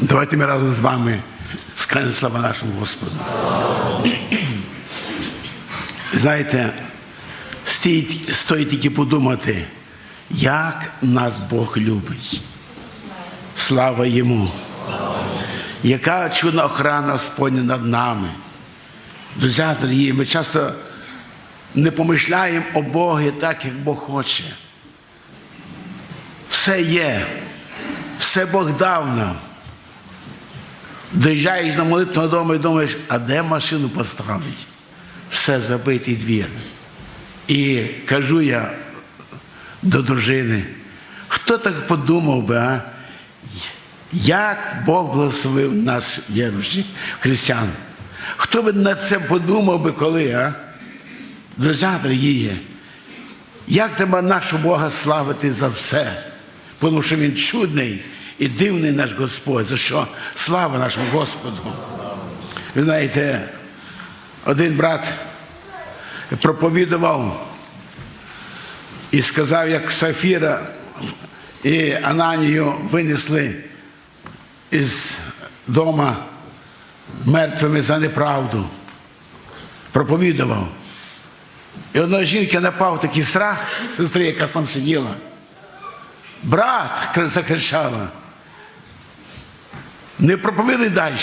Давайте ми разом з вами скажемо слава нашому Господу. Знаєте, стоїть, стоїть тільки подумати, як нас Бог любить. Слава йому! Яка чудна охрана Господня над нами. Друзі, дорогі, ми часто не помишляємо о Богі так, як Бог хоче. Все є, все Бог дав нам. Доїжджаєш на молитву додому і думаєш, а де машину поставити? Все забитий двір. І кажу я до дружини, хто так подумав би, а? Як Бог благословив нас, віруючих, християн? Хто би на це подумав би коли, а? Друзі, дорогі, як треба нашого Бога славити за все? Тому що Він чудний і дивний наш Господь. За що слава нашому Господу? Ви знаєте, один брат проповідував і сказав, як Сафіра і Ананію винесли із дома мертвими за неправду. Проповідував. І одної жінки напав такий страх, сестри, яка там сиділа. Брат закричала. Не проповідуй далі.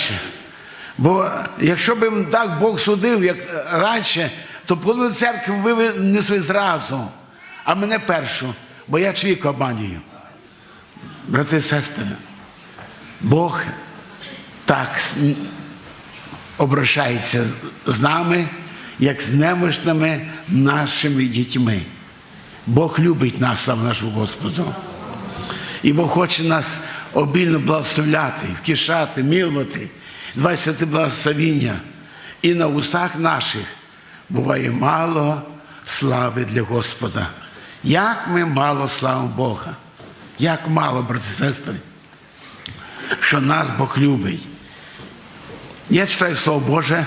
Бо якщо б так Бог судив, як раніше, то половину церкви винесли зразу, а мене першу, бо я чоловік обманюю. Брати і сестри, Бог так обращається з нами, як з немощними нашими дітьми. Бог любить нас, слава нашому Господу. І Бог хоче нас обільно благословляти, втішати, милувати, 20 благословіння. І на устах наших буває мало слави для Господа. Як ми мало славимо Бога, як мало, брати і сестри, що нас Бог любить. Я читаю Слово Боже,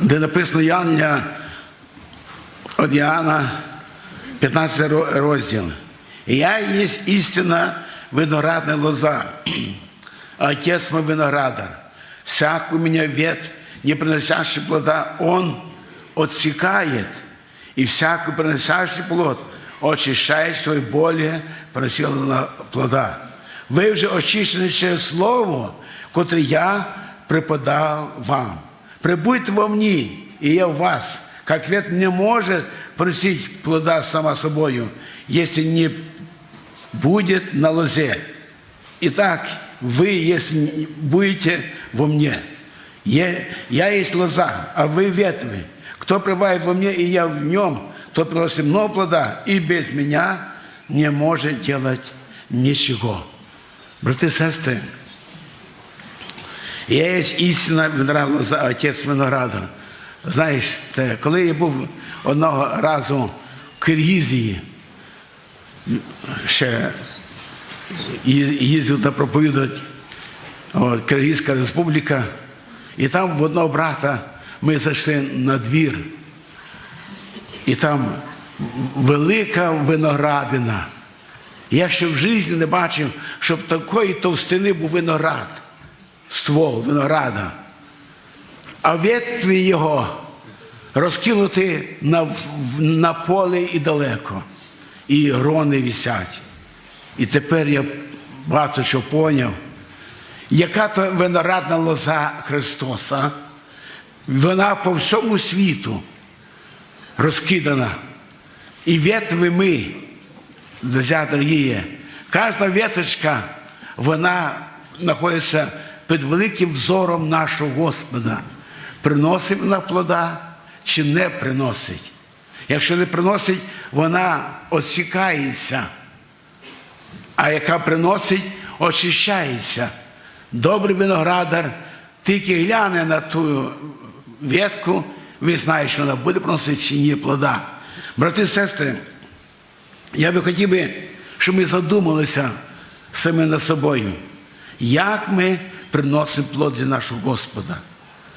де написано Яння від Іоанна, 15 розділ. Я є істина виноградна лоза, а отец мой виноградар. Всяк у меня ветвь, не приносящий плода, он отсекает, и всякий приносящий плод очищает, что и более приносило плода. Ви вже очищені через слово, котре я преподав вам. Прибудьте во мені, і я в вас. Как ветвь не может приносить плода сама собою, если не будет на лозе. Итак, вы, если будете во мне, я, я есть лоза, а вы ветви. Кто пребывает во мне, и я в нем, тот приносит много плода, и без меня не может делать ничего. Брати і сестри, я є істина виноград лоза, отець виноградар. Знаєш, те, коли я був одного разу в Киргізії, ще їздив та проповідувати Киргизька республіка, і там в одного брата ми зайшли на двір, і там велика виноградина. Я ще в житті не бачив, щоб такої товстини був виноград, ствол винограда. А ветві його розкинуті на, на поле і далеко. І грони висять. І тепер я багато що поняв, яка то виноградна лоза Христоса, вона по всьому світу розкидана. І ветви ми, друзі дорогі, кожна веточка, вона знаходиться під великим взором нашого Господа. Приносить вона плода чи не приносить. Якщо не приносить, вона отсікається, а яка приносить, очищається. Добрий виноградар тільки гляне на ту ветку, ви знаєте, що вона буде приносити чи ні плода. Брати і сестри, я би хотів би, щоб ми задумалися самі над собою, як ми приносимо плод для нашого Господа.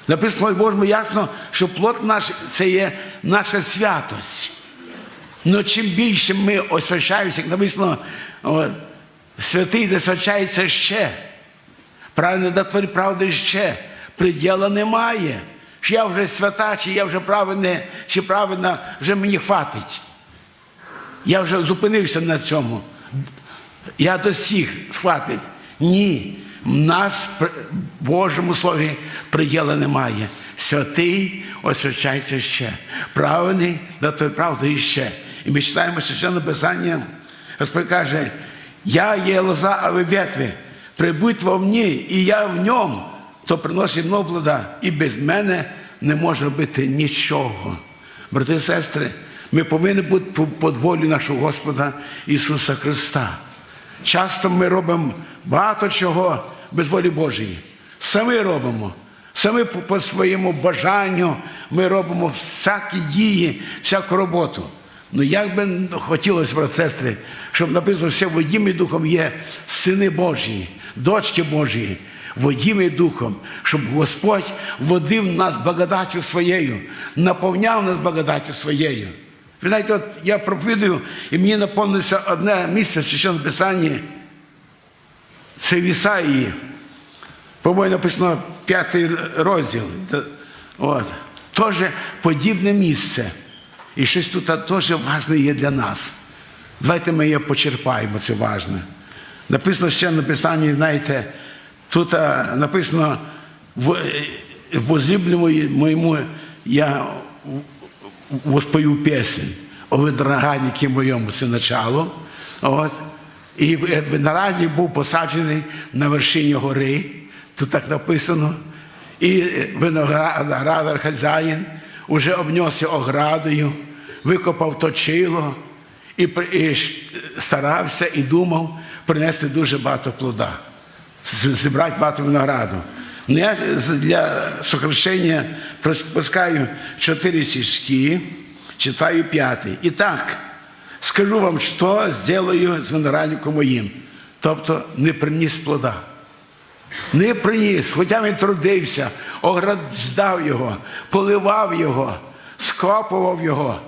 Написано Божому ясно, що плод наш це є наша святость. Ну чим більше ми освячаємося, як написано, от, святий де свячається ще. Правильно да твори правди ще. Приділа немає. Чи я вже свята, чи я вже правильне, чи правильно вже мені хватить. Я вже зупинився на цьому. Я до всіх хватить. Ні. Нас в Божому слові приділа немає. Святий освячається ще. Правильний на той правди ще. І ми читаємо священне Писання. Господь каже, я є лоза, а ви ветви. Прибудь во мені, і я в ньому, то приносить много плода, і без мене не може робити нічого. Брати і сестри, ми повинні бути під волю нашого Господа Ісуса Христа. Часто ми робимо багато чого без волі Божої. Самі робимо. Самі по, своєму бажанню ми робимо всякі дії, всяку роботу. Ну як би хотілося, брат, сестри, щоб написано, все водім духом є сини Божі, дочки Божі, водім духом, щоб Господь водив нас благодаттю своєю, наповняв нас благодаттю своєю. Ви знаєте, от я проповідую, і мені наповнилося одне місце Священному Писанні. Це в Ісаїї. По-моєму, написано п'ятий розділ. От. Теж подібне місце. І щось тут теж важне є для нас. Давайте ми її почерпаємо, це важне. Написано ще на Писанні, знаєте, тут написано в, в возлюбленому моєму я воспою пісень. О винограднику моєму це начало. От. І виноградник був посаджений на вершині гори. Тут так написано. І виноградар хазяїн уже обнісся оградою, викопав точило і, і старався і думав принести дуже багато плода, зібрати багато винограду. Ну, я для сокращення пропускаю чотири стишки, читаю п'ятий. І так, скажу вам, що зроблю з виноградником моїм. Тобто не приніс плода. Не приніс, хоча він трудився, ограждав його, поливав його, скопував його.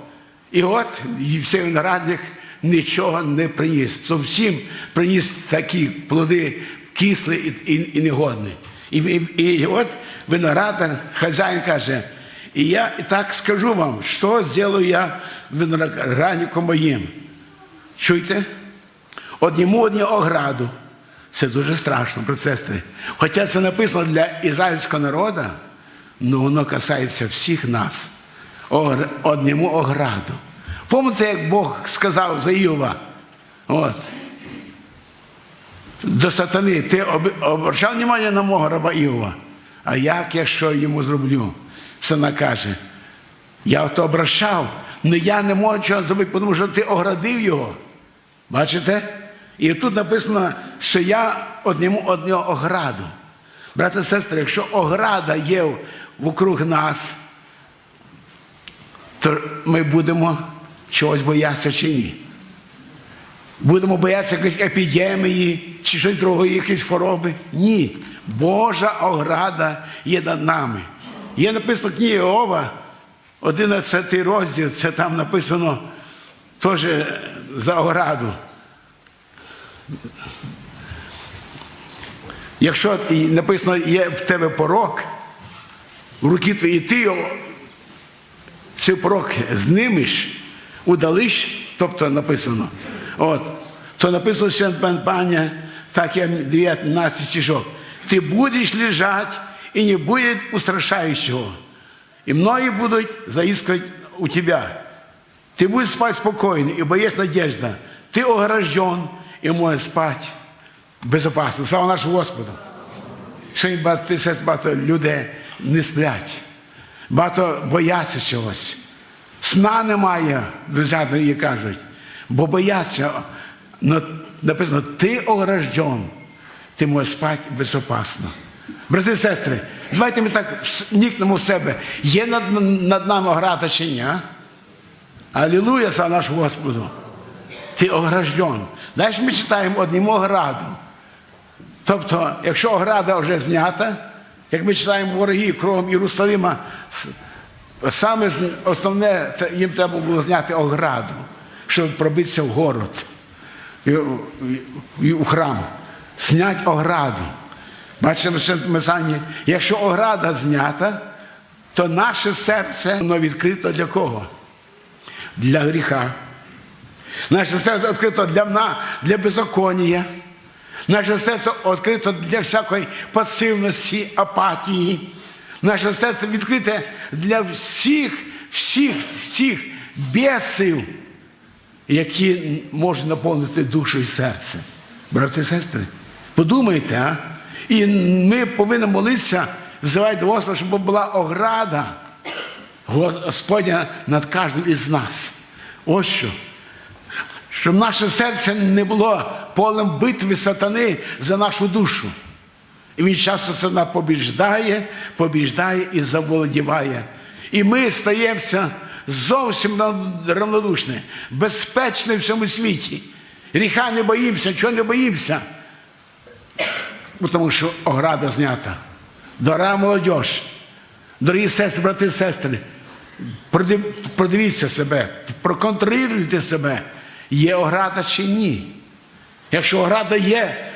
І от і цей виноградник нічого не приніс. Зовсім приніс такі плоди кислі і, і, і негодні. І, і, і от виноградар, хазяїн каже, і я і так скажу вам, що зроблю я виноградником моїм. Чуєте? Одному одні ограду. Це дуже страшно, процестри. Хоча це написано для ізраїльського народу, але воно касається всіх нас. Одному ограду. Пам'ятаєте, як Бог сказав за Іова? От. До сатани, ти обращав увагу на мого раба Іова. А як я що йому зроблю? Сина каже, я то обращав, але я не можу чого зробити, тому що ти оградив його. Бачите? І тут написано, що я одному одного ограду. Брати і сестри, якщо ограда є вокруг нас, то ми будемо чогось боятися чи ні. Будемо боятися якоїсь епідемії чи щось другої, якісь хвороби. Ні. Божа ограда є над нами. Є написано книга Іова, 11 розділ, це там написано теж за ограду. Якщо написано, є в тебе порок, в руки твої, ти цей порок знимеш, удалиш, тобто написано, от, то написано ще паня, так я 19 стишок. Ти будеш лежати і не буде устрашаючого. І многие будуть заискивать у тебя. Ты будешь спать спокойно, ибо есть надежда. Ты огражден і можеш спати безпечно. Слава нашому Господу. Сьогодні багато, багато людей не сплять. Багато бояться чогось. Сна немає, друзі, кажуть, бо бояться. Но написано, ти огражден, ти можеш спати безпечно. Брати і сестри, давайте ми так вникнемо в себе. Є над, над нами ограда чи ні? Алілуя, слава нашому Господу. Ти огражден. Далі ми читаємо одному ограду. Тобто, якщо ограда вже знята, як ми читаємо вороги кровом Єрусалима, саме основне їм треба було зняти ограду, щоб пробитися в город, у храм. Знять ограду. Бачимо, що Писанні, якщо ограда знята, то наше серце воно відкрито для кого? Для гріха. Наше серце відкрито для, мна- для беззаконня. Наше серце відкрито для всякої пасивності, апатії. Наше серце відкрите для всіх, всіх, всіх бісів, які можуть наповнити душу і серце. Брати і сестри, подумайте, а? І ми повинні молитися, взивати Господа, щоб була ограда Господня над кожним із нас. Ось що. Щоб наше серце не було полем битви сатани за нашу душу. І він часто сатана побіждає, побіждає і заволодіває. І ми стаємося зовсім равнодушні, безпечні в цьому світі. Гріха не боїмося, чого не боїмося. Тому що ограда знята. Дорога молодь, дорогі сестри, брати і сестри, продивіться себе, проконтролюйте себе, є ограда чи ні. Якщо ограда є,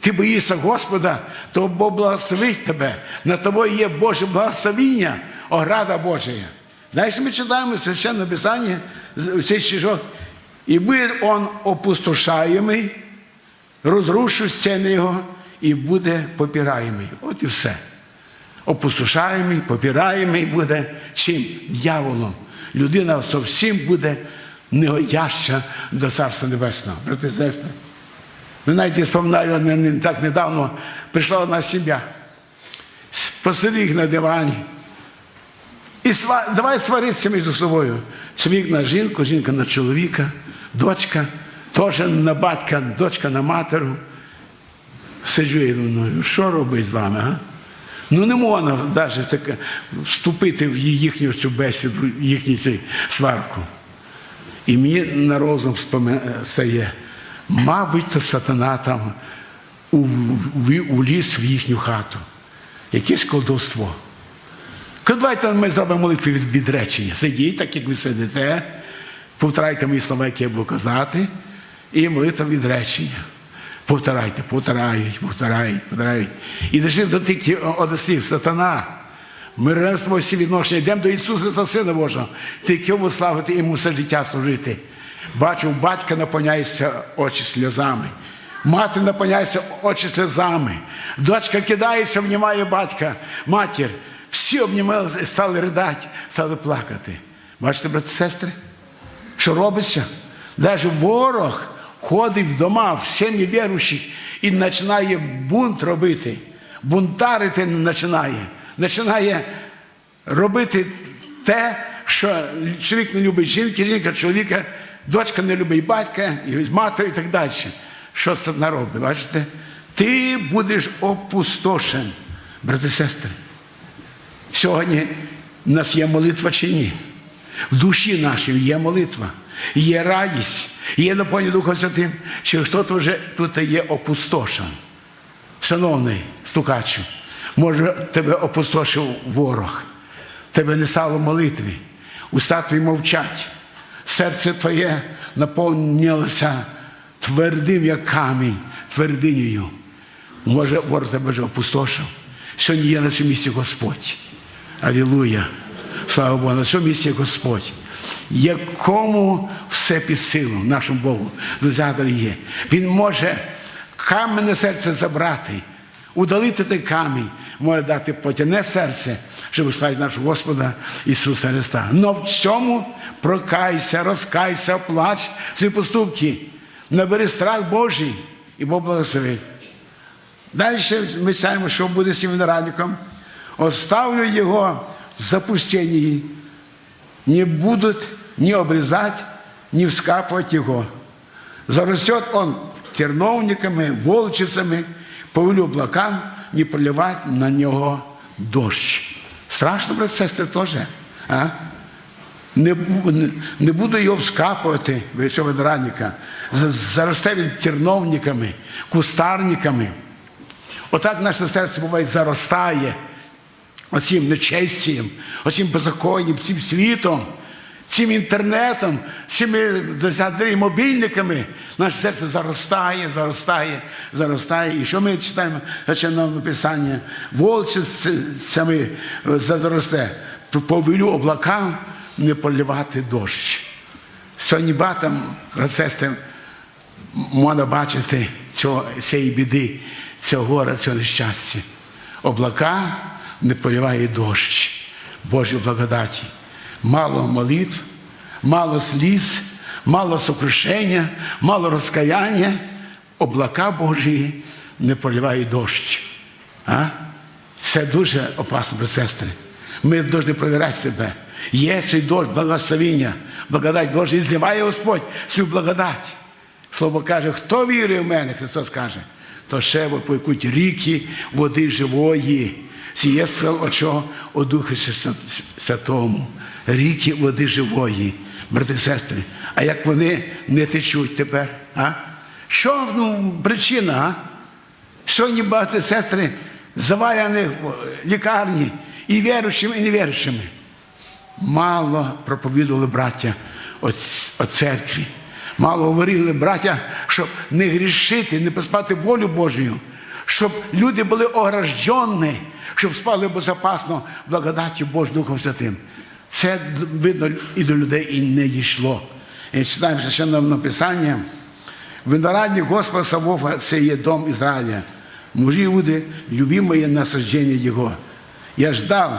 ти боїшся Господа, то Бог благословить тебе. На тобою є Боже благословіння, ограда Божа. Ми читаємо священне Писання, з- цей стишок. І буде он опустошаємий, розрушу стіни його і буде попираємий. От і все. Опустошаємий, попираємий буде чим? Дьяволом. Людина зовсім буде негодяща до Царства Небесного. Брати сестри. Ви знаєте, споминаю, так недавно прийшла одна сім'я. Посадив їх на дивані. Сва, давай сваритися між собою. Чоловік на жінку, жінка на чоловіка, дочка, теж на батька, дочка на матеру. Сиджу і думаю, що робить з вами? А? Ну не можна навіть таке вступити в їхню цю бесіду, їхню цю сварку. І мені на розум стає, мабуть, то сатана там уліз в їхню хату. Яке ж колдовство. Ка Давайте ми зробимо молитву від відречення. Сидіть, так як ви сидите, повторяйте мої слова, які я буду казати, і молитва відречення. Повторяйте, повторяють, повторяють, повторяють. І дійшли до тих одеслів, сатана. Ми ревство всі відношення, йдемо до Ісуса Христа, Сина Божого, тільки йому славити, йому все життя служити. Бачу, батька наповняються очі сльозами. Мати наповняється очі сльозами. Дочка кидається, обнімає батька, матір. Всі обнімалися і стали ридати, стали плакати. Бачите, брати і сестри, що робиться? Навіть ворог ходить в дома в сім'ї віруючих і починає бунт робити. Бунтарити починає. Починає робити те, що чоловік не любить жінки, жінка чоловіка, дочка не любить батька, і мати і так далі. Що це робить? Бачите? Ти будеш опустошен, брати і сестри. Сьогодні в нас є молитва чи ні? В душі нашій є молитва, є радість, є наповнення Духом Святим, чи хтось вже тут є опустошен. Шановний стукачу, може тебе опустошив ворог, тебе не стало молитви, уста твої мовчать, серце твоє наповнилося твердим, як камінь, твердинею. Може, ворог тебе вже опустошив. Сьогодні є на цьому місці Господь. Алілуя. Слава Богу, на цьому місці Господь. Якому все під силу нашому Богу, друзі дорогі. Він може каменне серце забрати, удалити той камінь, може дати потяне серце, щоб славити нашого Господа Ісуса Христа. Но в цьому прокайся, розкайся, оплач свої поступки, набери страх Божий і Бог благословить. Далі ми читаємо, що буде з цим виноградником. Оставлю його в запустении, не будут ни обрезать, ни вскапывать его. Зарастет он терновниками, волчицами, повелю облакам не проливать на нього дощ. Страшно, брат, сестри, теж. А? Не, не- буду його вскапувати, цього виноградника. Заросте він терновниками, кустарниками. Отак наше серце буває заростає оцим нечестям, оцим беззаконням, цим світом, цим інтернетом, цими мобільниками, наше серце заростає, заростає, заростає. І що ми читаємо священного писання? Волче саме заросте. Повелю облакам не поливати дощ. Сьогодні багато сестри можна бачити цього, цієї біди, цього гора, цього нещастя. Облака не поливає дощ Божої благодаті. Мало молитв, мало сліз, мало сокрушення, мало розкаяння. Облака Божі не поливають дощ. А? Це дуже опасно, брати сестри. Ми повинні перевіряти себе. Є цей дощ, благословіння, благодать Божа, і зливає Господь свою благодать. Слово каже, хто вірує в мене, Христос каже, то ще попекуть ріки води живої. Сіє сказав, от чого? О Духу Святому. Ріки води живої, брати і сестри. А як вони не течуть тепер? А? Що ну, причина? А? Сьогодні багато сестри завалені в лікарні і віруючими, і невіруючими. Мало проповідували браття о церкві. Мало говорили браття, щоб не грішити, не поспати волю Божою, щоб люди були ограждені, щоб спали безпечно благодаті Божою Духом Святим. Це видно і до людей і не дійшло. І читаємо священне Писання. Виноградник Господа Савова це є дом Ізраїля. Мужі Иуды, любимое насаждение Его. Я ждал,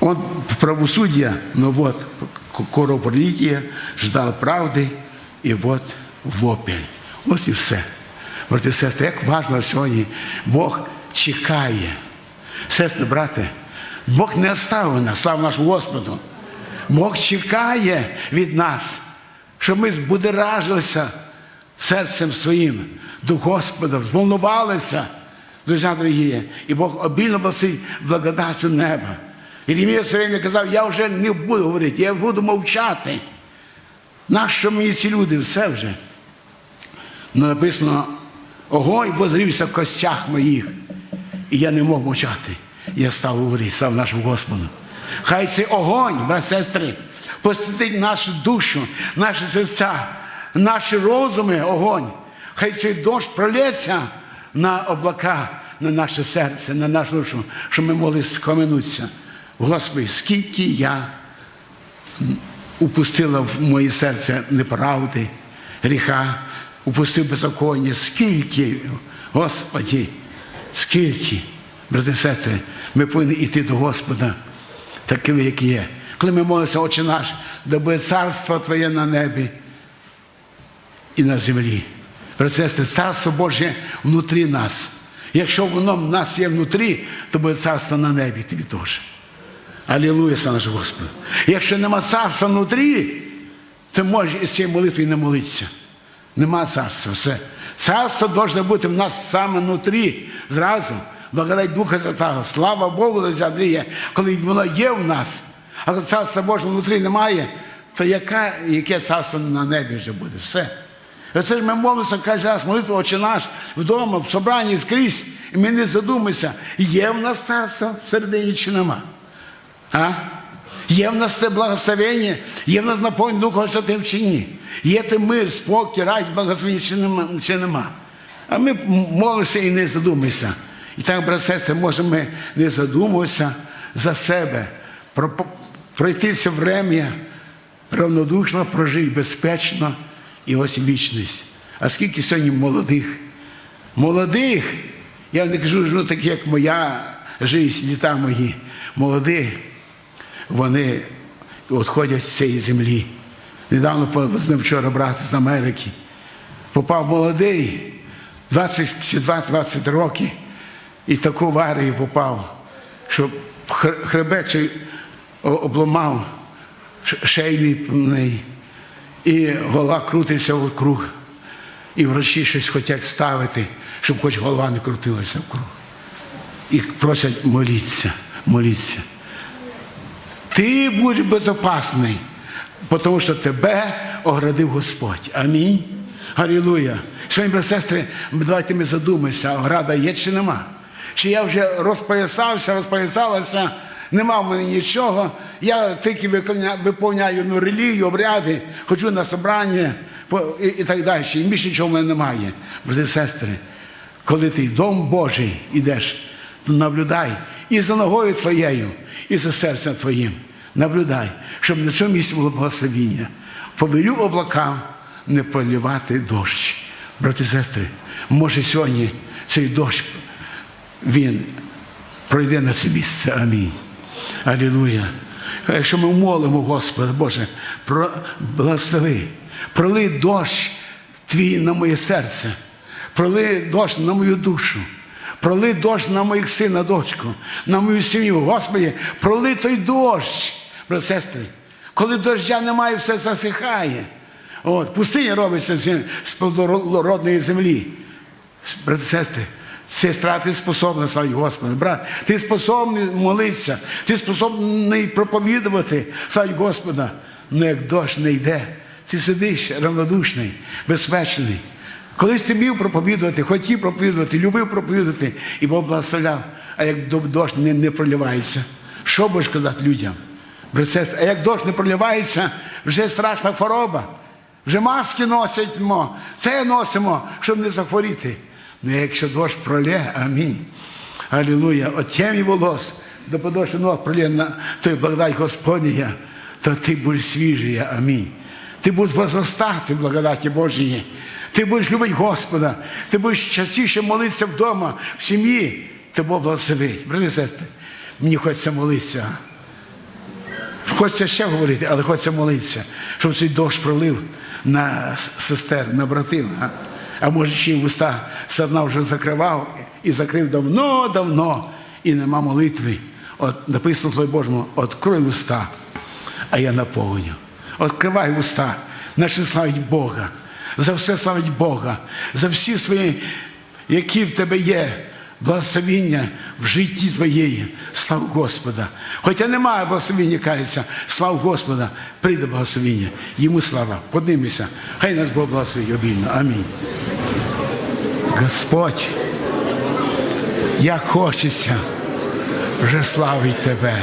он правосудия, но вот кровопролитие, ждал правди, і от вопель. Ось і все. Брати і сестри, як важливо сьогодні, Бог чекає. Сестри, брате, Бог не оставив нас, слава нашому Господу. Бог чекає від нас, щоб ми збудеражилися серцем своїм до Господа, взволнувалися, друзі дорогі, і Бог обільно просить благодаттю неба. Єремія все казав, я вже не буду говорити, я буду мовчати. Нащо мені ці люди? Все вже. Ну, написано, огонь возрівся в костях моїх. І я не мог мовчати. Я став говорити, слава нашому Господу. Хай цей огонь, брат сестри, посвятить нашу душу, наші серця, наші розуми, огонь. Хай цей дощ пролється на облака, на наше серце, на нашу душу, щоб ми могли скоменутися. Господи, скільки я упустила в моє серце неправди, гріха, упустив беззаконня, скільки, Господі, скільки, брати і сестри, ми повинні йти до Господа, такими, як є. Коли ми молимося, Отче наш, да буде царство Твоє на небі і на землі. Брати царство Боже внутрі нас. Якщо воно в нас є внутрі, то буде царство на небі тобі теж. Алілуя, наш Господу. Якщо нема царства внутрі, то може із цієї молитви не молитися. Нема царства. Все. Царство должно бути в нас саме внутрі. Зразу. Благодать Духа Святого. Слава Богу, друзі Андрія, коли воно є в нас, а коли царства Божого внутрі немає, то яка, яке царство на небі вже буде? Все. Оце ж ми молимося кожен раз, молитва Отче наш вдома, в собранні скрізь, і ми не задумаємося, є в нас царство всередині чи нема. А? Є в нас те благословення, є в нас наповнення Духом Святим чи ні? Є те мир, спокій, радість, благословення чи нема, чи нема. А ми молимося і не задумаємося. І так, брат сестри, може ми не задумуватися за себе, про, пройти це врем'я равнодушно, прожити безпечно і ось вічність. А скільки сьогодні молодих? Молодих, я не кажу, ну, такі, як моя життя, літа мої, молодих вони відходять з цієї землі. Недавно ним вчора брат з Америки. Попав молодий, 22-20 років, і в таку аварію попав, що хребет обламав шейний, і голова крутиться вокруг. І врачі щось хочуть ставити, щоб хоч голова не крутилася вкруг. І просять моліться, моліться. Ти будеш безопасний, тому що тебе оградив Господь. Амінь. Алілуя. Сьогодні, брати сестри, давайте ми задумаємося, ограда є чи нема. Чи я вже розпоясався, розпоясалася нема в мене нічого. Я тільки виповняю ну, релігію, обряди, ходжу на собрання і, і так далі. І більше нічого в мене немає. Брати сестри, коли ти в дом Божий йдеш, то наблюдай і за ногою твоєю, і за серцем твоїм. Наблюдай, щоб на цьому місці було благословіння. Повелю облакам не полівати дощ. Брати сестри, може сьогодні цей дощ, він пройде на це місце. Амінь. Алілуя. Якщо ми молимо Господа, Боже, про благослови, пролий дощ твій на моє серце, пролий дощ на мою душу, пролий дощ на моїх сина, дочку, на мою сім'ю. Господи, пролий той дощ, сестри. Коли доща немає, все засихає. От, пустиня робиться з з плодородної землі. Брати сестри, сестра, ти способна славити Господа. Брат, ти способний молитися, ти способний проповідувати славить Господа. Ну як дощ не йде, ти сидиш равнодушний, безпечний. Колись ти міг проповідувати, хотів проповідувати, любив проповідувати, і Бог благословляв. А як дощ не, не проливається, що будеш казати людям? А як дощ не проливається, вже страшна хвороба. Вже маски носимо, це носимо, щоб не захворіти. Ну, якщо дощ пролє, амінь. Алілуя. От темі волос, до подошви ног пролє на той благодать Господня, то ти будеш свіжий, амінь. Ти будеш возростати в благодаті Божої. Ти будеш любити Господа, ти будеш частіше молитися вдома, в сім'ї, ти Бог благословить. Брати сестри, мені хочеться молитися. Хочеться ще говорити, але хочеться молитися, щоб цей дощ пролив на сестер, на братів. А, а може ще й уста садна вже закривав і закрив давно-давно, і нема молитви. От написано Слові Божому, открой уста, а я наповню. Откривай уста, наче славить Бога. За все славить Бога, за всі свої, які в тебе є благословіння в житті твоєї. Слава Господа. Хоча немає благословіння, кається, слава Господа, прийде благословіння. Йому слава. Поднимися. Хай нас Бог благословить обільно. Амінь. Господь, як хочеться вже славить Тебе.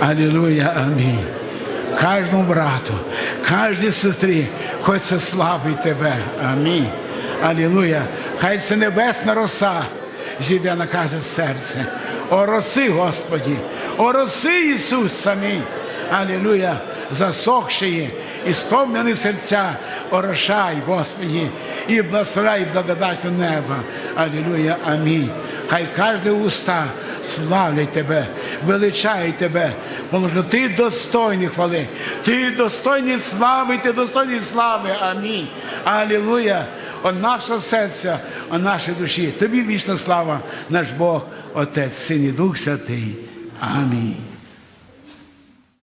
Алілуя, амінь. Кожному брату, кожній сестрі хочеться славити Тебе. Амінь. Алілуя. Хай це небесна роса зійде на кожне серце. Ороси, Господі, ороси Ісус амінь. Алілуя. Засохші і стомлені серця, орошай, Господі, і благословляй благодаттю неба. Алілуя, амінь. Хай кожне уста славлять тебе, величають тебе, тому що ти достойний хвали, ти достойний слави, ти достойний слави. Амінь. Алілуя. О нашого серця, о нашій душі. Тобі вічна слава, наш Бог, Отець, Син і Дух Святий. Амінь.